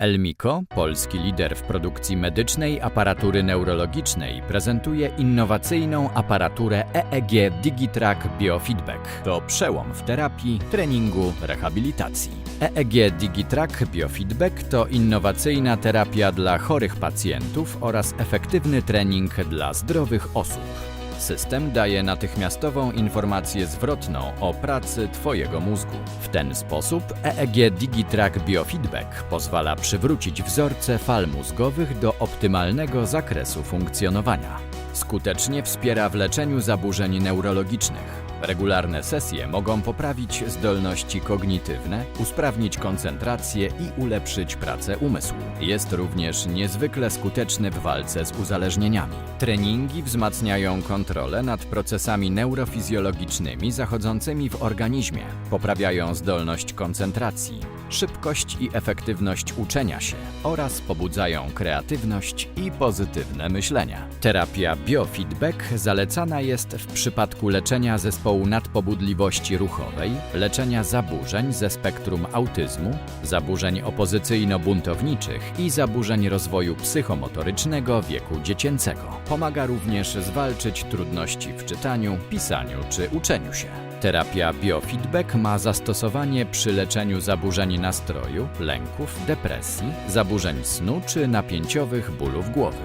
Elmiko, polski lider w produkcji medycznej aparatury neurologicznej, prezentuje innowacyjną aparaturę EEG Digitrack Biofeedback. To przełom w terapii, treningu, rehabilitacji. EEG Digitrack Biofeedback to innowacyjna terapia dla chorych pacjentów oraz efektywny trening dla zdrowych osób. System daje natychmiastową informację zwrotną o pracy Twojego mózgu. W ten sposób EEG Digitrack Biofeedback pozwala przywrócić wzorce fal mózgowych do optymalnego zakresu funkcjonowania. Skutecznie wspiera w leczeniu zaburzeń neurologicznych. Regularne sesje mogą poprawić zdolności kognitywne, usprawnić koncentrację i ulepszyć pracę umysłu. Jest również niezwykle skuteczny w walce z uzależnieniami. Treningi wzmacniają kontrolę nad procesami neurofizjologicznymi zachodzącymi w organizmie, poprawiają zdolność koncentracji, szybkość i efektywność uczenia się oraz pobudzają kreatywność i pozytywne myślenie. Terapia biofeedback zalecana jest w przypadku leczenia zespołu nadpobudliwości ruchowej, leczenia zaburzeń ze spektrum autyzmu, zaburzeń opozycyjno-buntowniczych i zaburzeń rozwoju psychomotorycznego wieku dziecięcego. Pomaga również zwalczyć trudności w czytaniu, pisaniu czy uczeniu się. Terapia biofeedback ma zastosowanie przy leczeniu zaburzeń nastroju, lęków, depresji, zaburzeń snu czy napięciowych bólów głowy.